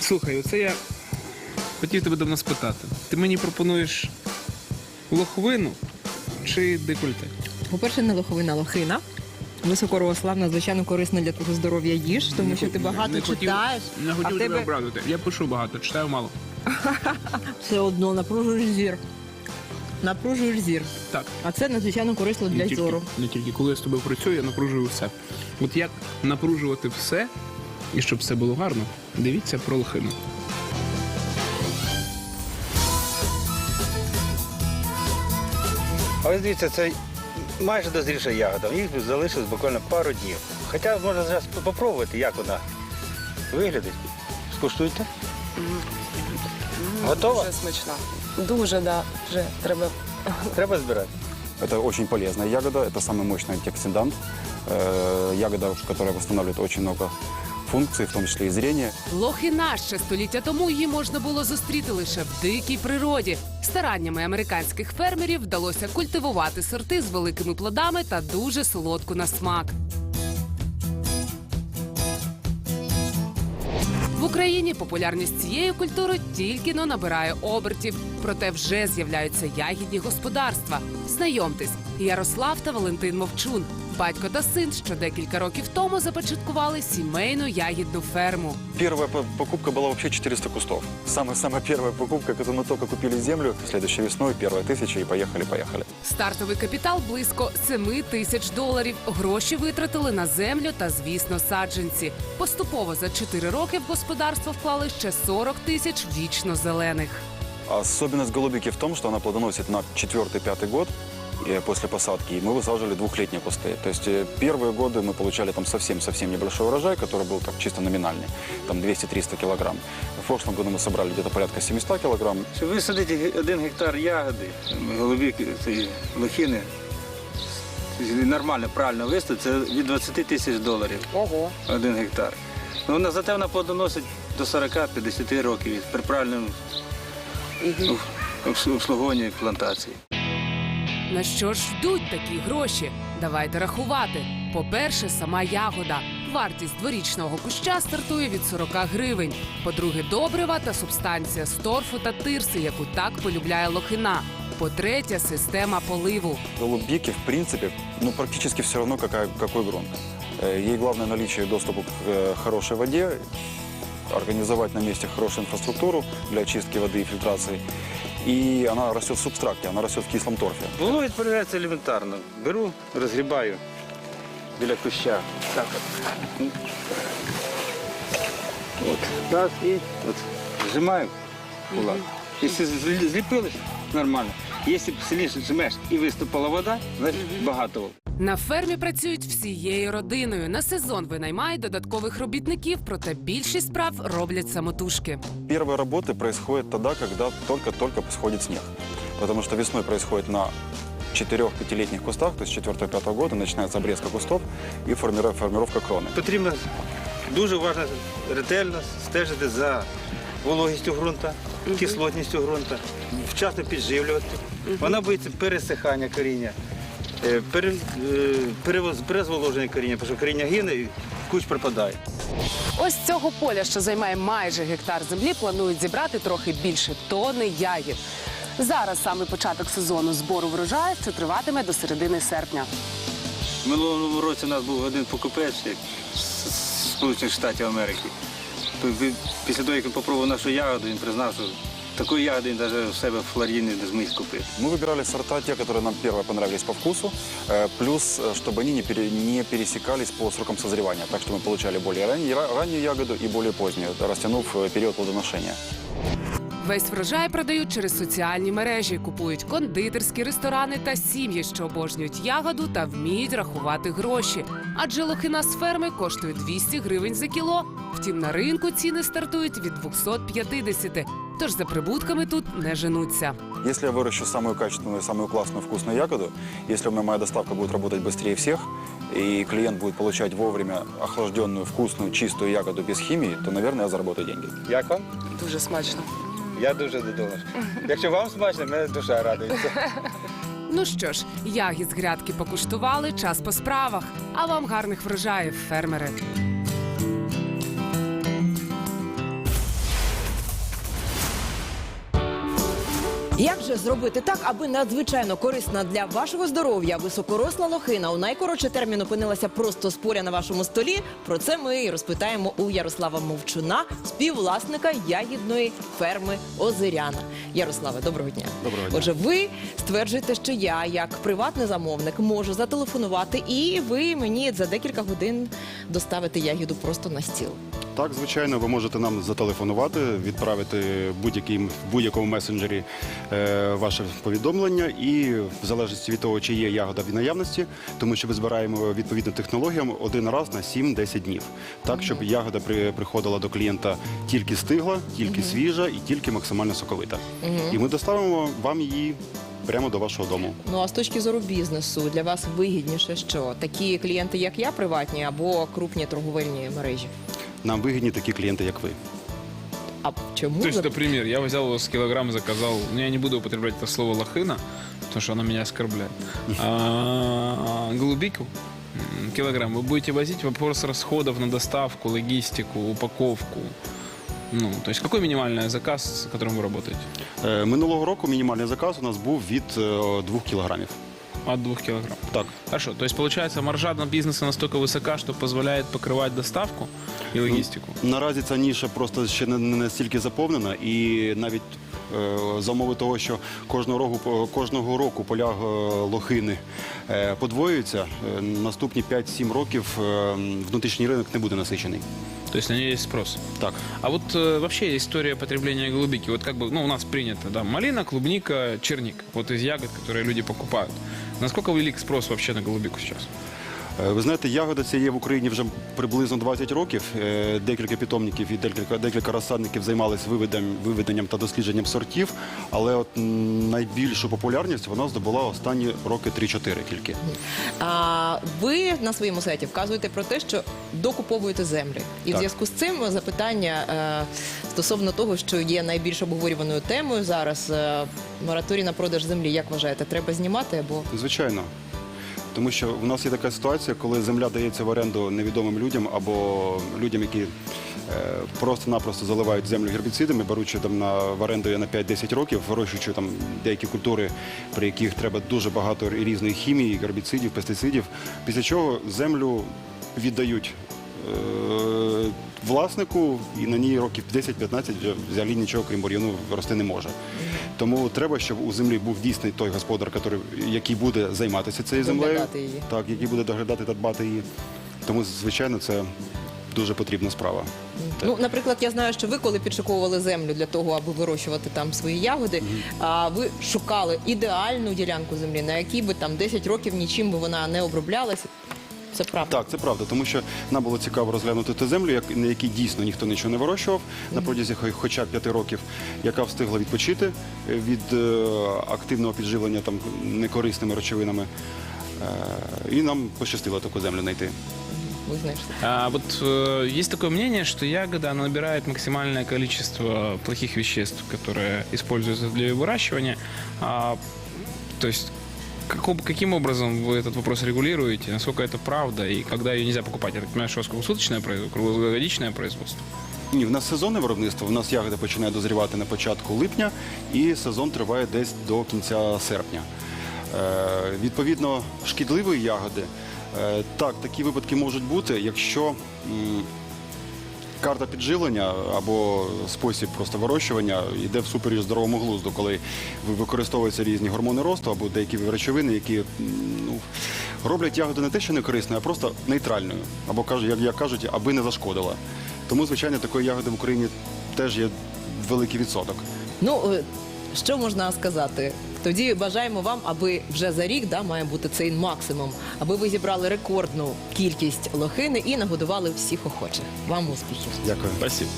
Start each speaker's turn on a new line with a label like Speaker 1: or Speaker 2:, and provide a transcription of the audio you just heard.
Speaker 1: Слухай, оце я хотів тебе давно спитати. Ти мені пропонуєш лохвину чи декольте?
Speaker 2: По-перше, не лоховина, лохина. Високоросла, надзвичайно корисна для твого здоров'я їж, тому що ти багато
Speaker 1: Не
Speaker 2: читаєш,
Speaker 1: Не
Speaker 2: а
Speaker 1: хотів тебе
Speaker 2: тебе.
Speaker 1: Я пишу багато, читаю мало.
Speaker 2: все одно напружуєш зір. Напружуєш зір.
Speaker 1: Так.
Speaker 2: А це надзвичайно корисно
Speaker 1: Не
Speaker 2: для
Speaker 1: тільки,
Speaker 2: зору.
Speaker 1: не тільки коли я з тобою працюю, я напружую все. От як напружувати все, і щоб все було гарно, дивіться про лохину.
Speaker 3: А ось дивіться, це майже дозріша ягода. Їх залишилось буквально пару днів. Хоча можна зараз спробувати, як вона виглядить. Скуштуйте. Готова?
Speaker 4: Дуже смачна. Дуже, да. Вже треба.
Speaker 3: Треба збирати.
Speaker 5: Это очень полезная ягода, это самый мощный антиоксидант. Э, Ягода, которая восстанавливает очень много функций, в том числе и зрение.
Speaker 6: Лохина ще століття тому її можна було зустріти лише в дикій природі. Стараннями американських фермерів вдалося культивувати сорти з великими плодами та дуже солодку на смак. В Україні популярність цієї культури тільки но набирає обертів, проте вже з'являються ягідні господарства. Знайомтесь, Ярослав та Валентин Мовчун, батько та син, що декілька років тому започаткували сімейну ягідну ферму.
Speaker 5: Первая по- покупка была вообще 400 кустов. Самая-самая первая покупка, когда мы только купили землю, следующей весной первая тысяча и поехали-поехали.
Speaker 6: Стартовий капітал близько 7 тисяч доларів. Гроші витратили на землю та, звісно, саджанці. Поступово за 4 роки в господарство вклали ще 40 тисяч вічно зелених.
Speaker 5: Особенность голубики в том, что она плодоносит на четвертый-пятый год э, после посадки, и мы высаживали двухлетние кусты. То есть э, первые годы мы получали там совсем-совсем небольшой урожай, который был так чисто номинальный, там 200-300 килограмм. В прошлом году мы собрали где-то порядка 700 килограмм.
Speaker 3: Щоб висадити один гектар ягоди, голубі цієї лохини, нормально, правильно висадити, це від 20 тисяч доларів.
Speaker 4: Ого.
Speaker 3: один гектар. Ну, вона зате вона плодоносить до 40-50 років при правильному обс- обслуговуванні плантації.
Speaker 6: На що ж йдуть такі гроші? Давайте рахувати. По-перше, сама ягода. Вартість дворічного куща стартує від 40 гривень. По-друге, добрива та субстанція з торфу та тирси, яку так полюбляє лохина. По-третє, система поливу.
Speaker 5: Голубики, в принципе, ну, практически все равно, какая, какой грунт. Э, Ей главное наличие доступа к э, хорошей воде, организовать на месте хорошую инфраструктуру для очистки воды и фильтрации. И она растет в субстракте, она растет в кислом торфе.
Speaker 3: Воно відправляється елементарно. Беру, розгрібаю біля куща. Так от. Так і от. Зжимаю кулак. Якщо злі- зліпилось, нормально. Якщо сильніше зжимеш і виступила вода, значить багато. води.
Speaker 6: На фермі працюють всією родиною. На сезон винаймають додаткових робітників, проте більшість справ роблять самотужки.
Speaker 5: Первые работы происходят тогда, когда только-только сходит снег. Потому что весной происходит на 4-5-летних кустах, то есть 4-5 года начинается обрезка кустов и формира- формировка кроны.
Speaker 3: Потрібно дуже уважно, ретельно стежити за вологістю ґрунта, кислотністю ґрунта, вчасно підживлювати. Вона боїться пересихання коріння, е, пере- е, перевоз- перезволоження коріння, тому що коріння гине і куч пропадає.
Speaker 6: Ось цього поля, що займає майже гектар землі, планують зібрати трохи більше тони ягід. Зараз саме початок сезону збору врожаю, що триватиме до середини серпня.
Speaker 3: В минулому році у нас був один покупець з з Сполучених Штатів Америки. Після того, як він попробував нашу ягоду, він признав, що такої ягоди він навіть у себе в Флориді не зміг купити.
Speaker 5: Мы выбирали сорта, те, которые нам первое понравились по вкусу, э, плюс, э, чтобы они не, пере- не пересекались по срокам созревания, так что мы получали более раннюю, раннюю ягоду и более позднюю, растянув э, период плодоношения.
Speaker 6: Весь врожай продають через соціальні мережі, купують кондитерські ресторани та сім'ї, що обожнюють ягоду та вміють рахувати гроші. Адже лохина з ферми коштує 200 гривень за кіло. Втім, на ринку ціни стартують від 250. Тож за прибутками тут не женуться.
Speaker 5: Если я выращу самую качественную, самую классную вкусную ягоду, если у меня моя доставка будет работать быстрее всех, и клиент будет получать вовремя охлажденную, вкусную, чистую ягоду без химии, то, наверное, я заработаю деньги.
Speaker 3: Як вам?
Speaker 4: Дуже смачно.
Speaker 3: Я дуже додумав. Якщо вам смачно, мене душа радується.
Speaker 6: Ну що ж, ягід з грядки покуштували, час по справах. А вам гарних врожаїв, фермери.
Speaker 2: Як же зробити так, аби надзвичайно корисна для вашого здоров'я високоросла лохина у найкоротший термін опинилася просто з поля на вашому столі? Про це ми і розпитаємо у Ярослава Мовчуна, співвласника ягідної ферми Озеряна. Ярославе, доброго дня.
Speaker 5: Доброго дня.
Speaker 2: Отже, ви стверджуєте, що я, як приватний замовник, можу зателефонувати, і ви мені за декілька годин доставите ягіду просто на стіл.
Speaker 7: Так, звичайно, ви можете нам зателефонувати, відправити в будь-якому месенджері е, ваше повідомлення, і в залежності від того, чи є ягода в наявності, тому що ми збираємо відповідним технологіям один раз на 7-10 днів, так щоб ягода при, приходила до клієнта тільки стигла, тільки свіжа і тільки максимально соковита. І ми доставимо вам її прямо до вашого дому.
Speaker 2: Ну а з точки зору бізнесу для вас вигідніше, що такі клієнти, як я, приватні або крупні торговельні мережі.
Speaker 7: Нам вигідні такі клієнти, як ви.
Speaker 2: А чому
Speaker 1: То есть,
Speaker 2: за-
Speaker 1: например, я взял его с килограмм, заказал, ну, я не буду употреблять это слово лохына, потому что оно меня оскорбляет, А, голубику м, килограмм вы будете возить, вопрос расходов на доставку, логистику, упаковку. Ну, то есть какой минимальный заказ, с которым вы работаете?
Speaker 7: Е, Минулого року мінімальний заказ у нас був від 2 кілограмів.
Speaker 1: От двух килограмм.
Speaker 7: Так.
Speaker 1: Хорошо, то есть получается маржа на бизнеса настолько высока, что позволяет покрывать доставку и логистику?
Speaker 7: Наразі ця ніша просто ще не не настільки заповнена, і навіть е, за умови того, що кожного року кожного року поля е, лохини е, подвоюються, е, наступні 5-7 років е, внутрішній ринок не буде насичений.
Speaker 1: То есть на нее есть спрос?
Speaker 7: Так.
Speaker 1: А вот э, вообще история потребления голубики. Вот как бы, ну, у нас принято, да, малина, клубника, черник. Вот из ягод, которые люди покупают. Насколько велик спрос вообще на голубику сейчас?
Speaker 7: Е, Ви знаєте, ягода ця є в Україні вже приблизно 20 років. Е, Декілька питомників і декілька, декілька розсадників займалися виведенням, виведенням та дослідженням сортів, але от найбільшу популярність вона здобула останні роки 3-4 тільки.
Speaker 2: А ви на своєму сайті вказуєте про те, що докуповуєте землі, і в зв'язку з цим запитання е, стосовно того, що є найбільш обговорюваною темою зараз мораторій на продаж землі. Як вважаєте, треба знімати або
Speaker 7: Звичайно. Тому що в нас є така ситуація, коли земля дається в оренду невідомим людям або людям, які е, просто-напросто заливають землю гербіцидами, беручи там на в оренду на 5-10 років, вирощуючи там деякі культури, при яких треба дуже багато різної хімії, гербіцидів, пестицидів. Після чого землю віддають. Е, Власнику і на ній років 10-15 вже взагалі нічого крім бур'яну рости не може. Тому треба, щоб у землі був дійсний той господар, який, який буде займатися цією землею,
Speaker 2: Доглядати її.
Speaker 7: так, який буде доглядати та дбати її. Тому, звичайно, це дуже потрібна справа.
Speaker 2: Ну, наприклад, я знаю, що ви коли підшуковували землю для того, аби вирощувати там свої ягоди, а ви шукали ідеальну ділянку землі, на якій би там 10 років нічим би вона не оброблялася. Це правда.
Speaker 7: Так, це правда, тому що нам було цікаво розглянути ту землю, як- на якій дійсно ніхто нічого не вирощував на протязі хо- хоча б п'яти років, яка встигла відпочити е, від е, активного підживлення там некорисними речовинами. Е, І нам пощастило таку землю знайти.
Speaker 2: Ви знайшли.
Speaker 1: А вот э, есть такое мнение, что ягода она набирает максимальное количество плохих веществ, которые используются для ее выращивания. А, то есть каком- каким образом вы этот вопрос регулируете? Насколько это правда? И когда ее нельзя покупать? Я так понимаю, что круглосуточное производство, круглогодичное производство?
Speaker 7: Ні, в нас сезонне виробництво. В нас ягода починає дозрівати на початку липня, і сезон триває десь до кінця серпня. Е, відповідно, шкідливої ягоди. Е, так, такі випадки можуть бути, якщо м, карта підживлення або спосіб просто вирощування йде в всупереч здоровому глузду, коли використовуються різні гормони росту або деякі речовини, які ну, роблять ягоду не те, що не корисною, а просто нейтральною. Або як, як кажуть, аби не зашкодила. Тому, звичайно, такої ягоди в Україні теж є великий відсоток.
Speaker 2: Ну, е, що можна сказати? Тоді бажаємо вам, аби вже за рік да, має бути цей максимум, аби ви зібрали рекордну кількість лохини і нагодували всіх охочих. Вам успіхів!
Speaker 7: Дякую.
Speaker 1: Спасибо.